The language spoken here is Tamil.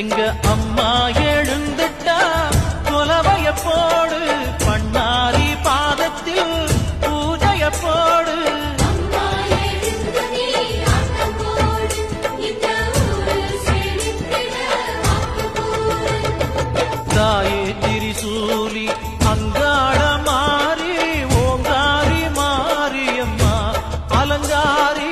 எங்க அம்மா எழுந்துட்டா கொலவைய போடு பண்ணாரி பாதத்தில் பூஜைய போடு. தாயே திரிசூலி அங்காட மாறி ஓங்காரி மாரியம்மா அலங்காரி